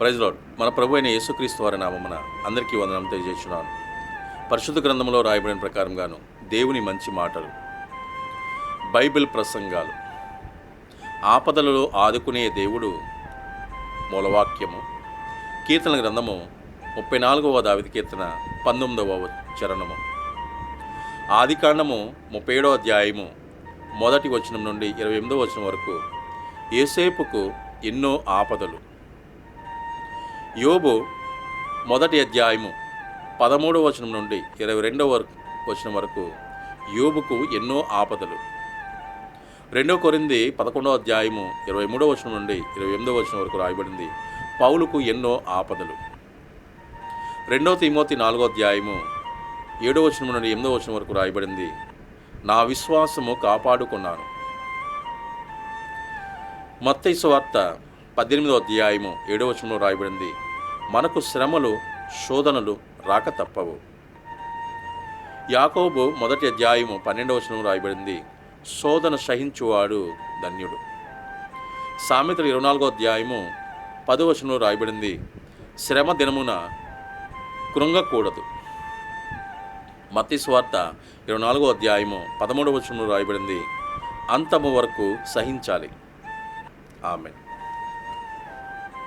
Praise lord మన ప్రభు అయిన యేసుక్రీస్తు వారి నామమున అందరికీ వందనం తెలియజేస్తున్నాను. పరిశుద్ధ గ్రంథంలో రాయబడిన ప్రకారంగాను దేవుని మంచి మాటలు బైబిల్ ప్రసంగాలు ఆపదలలో ఆదుకునే దేవుడు మూలవాక్యము కీర్తన గ్రంథము ముప్పై నాలుగవ దావిది కీర్తన పంతొమ్మిదవ చరణము ఆదికాండము ముప్పై ఏడవ అధ్యాయము మొదటి వచనం నుండి ఇరవై ఎనిమిదవ వచనం వరకు ఏసేపుకు ఎన్నో ఆపదలు యోబు మొదటి అధ్యాయము పదమూడవ వచనం నుండి ఇరవై రెండవ వరకు వచనం వరకు యోబుకు ఎన్నో ఆపదలు. రెండవ కొరింది పదకొండవ అధ్యాయము ఇరవై మూడవ వచనం నుండి ఇరవై ఎనిమిదవ వచనం వరకు రాయబడింది. పౌలుకు ఎన్నో ఆపదలు. రెండవ తిమోతి నాలుగో అధ్యాయము ఏడవ వచనం నుండి ఎనిమిదవ వచనం వరకు రాయబడింది. నా విశ్వాసము కాపాడుకున్నాను. మత్తైసు వార్త పద్దెనిమిదో అధ్యాయము ఏడవ వచనంలో రాయబడింది. మనకు శ్రమలు శోధనలు రాక తప్పవు. యాకోబు మొదటి అధ్యాయము పన్నెండవ వచనం రాయబడింది. శోధన సహించువాడు ధన్యుడు. సామెతలు ఇరవై నాలుగో అధ్యాయము పదో రాయబడింది. శ్రమ దినమున కృంగకూడదు. మత్తి స్వార్త ఇరవై నాలుగో అధ్యాయము పదమూడవ వచనంలో రాయబడింది. అంతము వరకు సహించాలి. ఆమె